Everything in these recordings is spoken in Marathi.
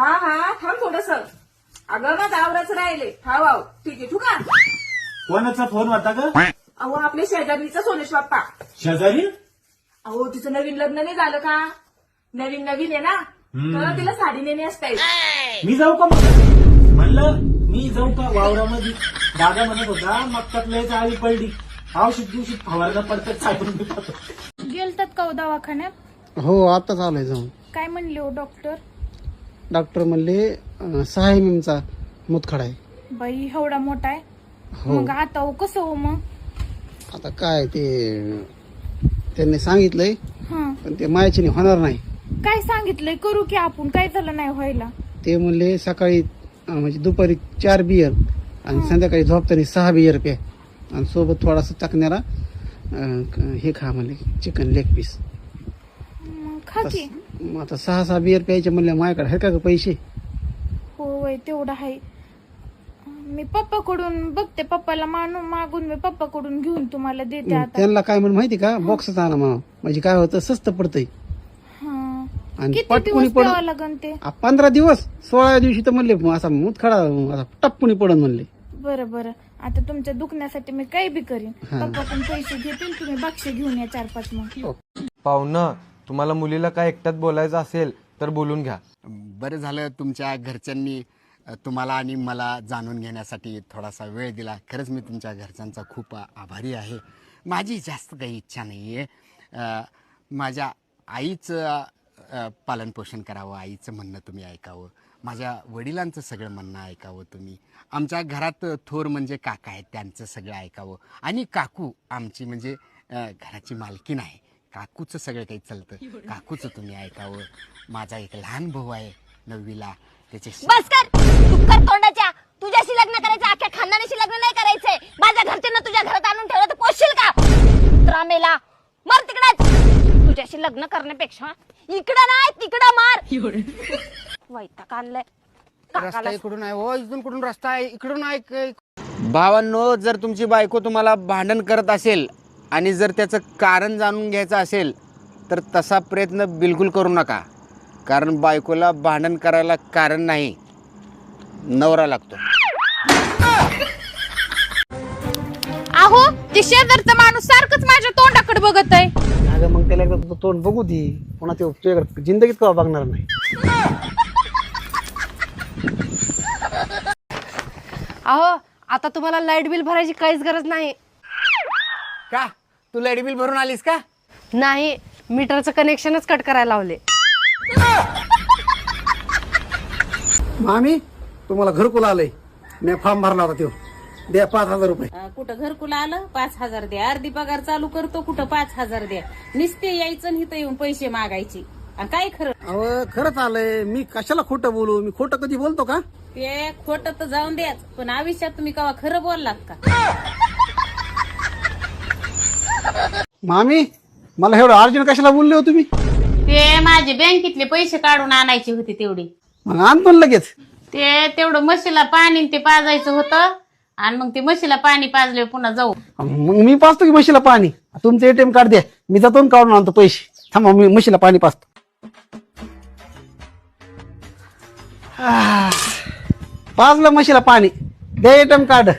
हा हा थांब थोडस. अगं माझं आवराच राहिले. हा वाव ठीक आहे ठुका. कोणाचा फोन होता का अहो आपल्या शेजारणीचा सोनेश बाप्पा. शेजारी? अहो तिचं नवीन लग्न नाही झालं का? नवीन नवीन आहे ना? तर तिला साडी नेणे असते. मी जाऊ का मग? म्हणलं मी जाऊ का? वावरामध्ये. दादा म्हणत होता मग लयच आळी पडली. औषध दिवशी फवारला पडतात मी पाहतो. गेलतात का हो दवाखान्यात? हो आताच आलोय जाऊन. काय म्हणले हो डॉक्टर? डॉक्टर म्हणले सहा एम चा मुतखडा आहे. बाई एवढा मोठा आहे? हो. मग आता हो कसं हो मग? आता काय ते त्यांनी सांगितलंय हा. पण ते मायाची होणार नाही. काय सांगितलंय? करू की आपण? काय झालं नाही व्हायला? ते म्हणले सकाळी अं, म्हणजे दुपारी चार बियर आणि संध्याकाळी झोपताना सहा बियर प्या. आणि सोबत थोडासा चकण्याला अं, क- हे खा म्हणले चिकन लेग पीस. खा की मग आता सहा सहा बियर प्यायचे म्हणले माझ्याकडे आहे का ग पैसे? हो वय तेवढं आहे. मी पप्पाकडून बघते पप्पाला मानून मागून मी पप्पाकडून घेऊन तुम्हाला देते मग आता. त्यांना काय म्हण माहिती का? बॉक्सच आणा म्हणा. म्हणजे काय होतं स्वस्त पडतंय. हा. आणि किती पटकुनी दिवस पड द्यावं लागन ते? आ, पंधरा दिवस सोळा दिवशी तर म्हणले मग असा मुतखडा असा टप्पुनी पडन म्हणले. बरं बरं. आता तुमच्या दुखण्यासाठी मी काही बी करीन. हा. पप्पा पण पैसे घेतील तुम्ही बाक्षे घेऊन या चार पाच मग पाहुणं तुम्हाला मुलीला काय एकट्यात बोलायचं असेल तर बोलून घ्या. बरं झालं तुमच्या घरच्यांनी अ, तुम्हाला आणि मला जाणून घेण्यासाठी थोडासा वेळ दिला. खरंच मी तुमच्या घरच्यांचा खूप आभारी आहे. माझी जास्त काही इच्छा नाही आहे माझ्या आईचं अ, पालनपोषण करावं आईचं म्हणणं तुम्ही ऐकावं. माझ्या वडिलांचं सगळं म्हणणं ऐकावं तुम्ही. आमच्या घरात थोर म्हणजे काका आहेत त्यांचं सगळं ऐकावं. आणि काकू आमची म्हणजे अ, घराची मालकीण आहे. काकूचं सगळं काही चालतं. काकूचं तुम्ही ऐकावं. माझा एक लहान भाऊ आहे नववीला. त्याचे बस कर तू कर तोंडाच्या. तुझ्याशी लग्न करायचं अख्ख्या खानदानाशी लग्न नाही करायचंय. माझ्या घरच्यांना तुझ्या घरात आणून ठेवलं तर पोषशील का? त्रामेला मर तिकडच तुझ्याशी लग्न करण्यापेक्षा इकडं नाही तिकडं मार. वैताग आणलाय. रस्ता इकडून आहे हो इथून कुठून रस्ता आहे? इकडून आहे क- भावांनो जर तुमची बायको तुम्हाला भांडण करत असेल आणि जर त्याचं कारण जाणून घ्यायचं असेल तर तसा प्रयत्न बिलकुल करू नका. कारण बायकोला भांडण करायला कारण नाही नवरा लागतो. अहो ते शेजारचा माणूस सारखंच माझ्या तोंडाकडे बघत आहे अगं मग त्याला एकदा तुझं तोंड बघू दे. पुन्हा ते तुझ्याकडे जिंदगीत कवा बघणार नाही. अहो आता तुम्हाला लाइट बिल भरायची काहीच गरज नाही. का? तू लाइट बिल भरून आलीस का? नाही मीटरचं कनेक्शनच कट करायला लावले. मामी तुम्हाला घरकुल आलंय. मी फॉर्म भरला होता तो. द्या पाच हजार रुपये. अं, कुठं घरकुल आलं? पाच हजार द्या. अर्धी पगार चालू करतो कुठं पाच हजार द्या. नुसते यायचं आणि इथं येऊन पैसे मागायचे. आणि काय खरं? अहो खरंच आलंय. मी कशाला खोटं बोलू? मी खोटं कधी बोलतो का? ते खोट तर जाऊन द्याच. पण आयुष्यात तुम्ही कवा खरं बोललात का? मामी मला एवढं अर्जंट कशाला बोलले हो तुम्ही? ते माझे बँकेतले पैसे काढून आणायचे होते तेवढे. मग आणतो ना लगेच. ते तेवढं म्हशीला पाणी ते पाजायचं होतं. आणि मग ते म्हशीला पाणी पाजले पुन्हा जाऊ. मग मी पाचतो की म्हशीला पाणी? तुमचं एटीएम कार्ड द्या. मी जातो काढून आणतो पैसे. थांबा मी म्हशीला पाणी पाचतो आह, पाजलं म्हशीला पाणी. द्या एटीएम कार्ड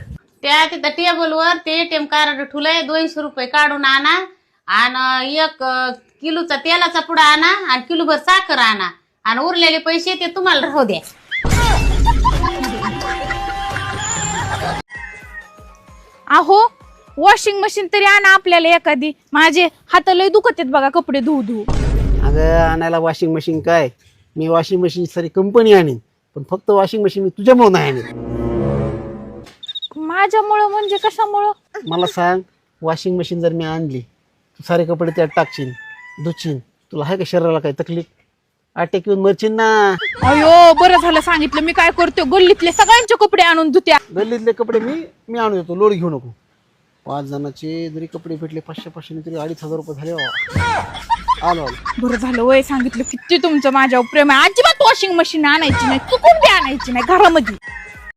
त्या तिथं टेबलवर ते एटीएम कार्ड ठुलंय दोनशे रुपये काढून आणा. आणि एक अं, किलोचा तेलाचा पुडा आणा आणि किलोभर साखर आणा. आणि उरलेले पैसे ते तुम्हाला राहू द्या. अहो वॉशिंग मशीन तरी आणा आपल्याला एखादी. माझे हात लय दुखत आहेत बघा कपडे धुवू धुवू अगं आणायला वॉशिंग मशीन काय? मी वॉशिंग मशीन सारी कंपनी आणीन. पण फक्त वॉशिंग मशीन मी तुझ्यामुळे नाही आणीन. माझ्यामुळं म्हणजे कशामुळं? मला सांग वॉशिंग मशीन जर मी आणली तू सारे कपडे त्यात टाकशील धुशील तुला आहे का शरीराला काही तकलीफ? अटॅक येऊन मरशील ना. अयो बरं झालं सांगितलं. मी काय करतो गल्लीतले सगळ्यांचे कपडे आणून धुत्या. गल्लीतले कपडे मी मी आणून देतो. लोड घेऊ नको. पाच जणांचे जरी कपडे भेटले पाचशे पाचशे तरी अडीच हजार रुपये झाले बाबा. आलो आलो. बरं झालं वय सांगितलं. किती तुमचं माझ्यावर प्रेम आहे. अजिबात वॉशिंग मशीन आणायची नाही. चुकून बी आणायची नाही. घरामध्ये.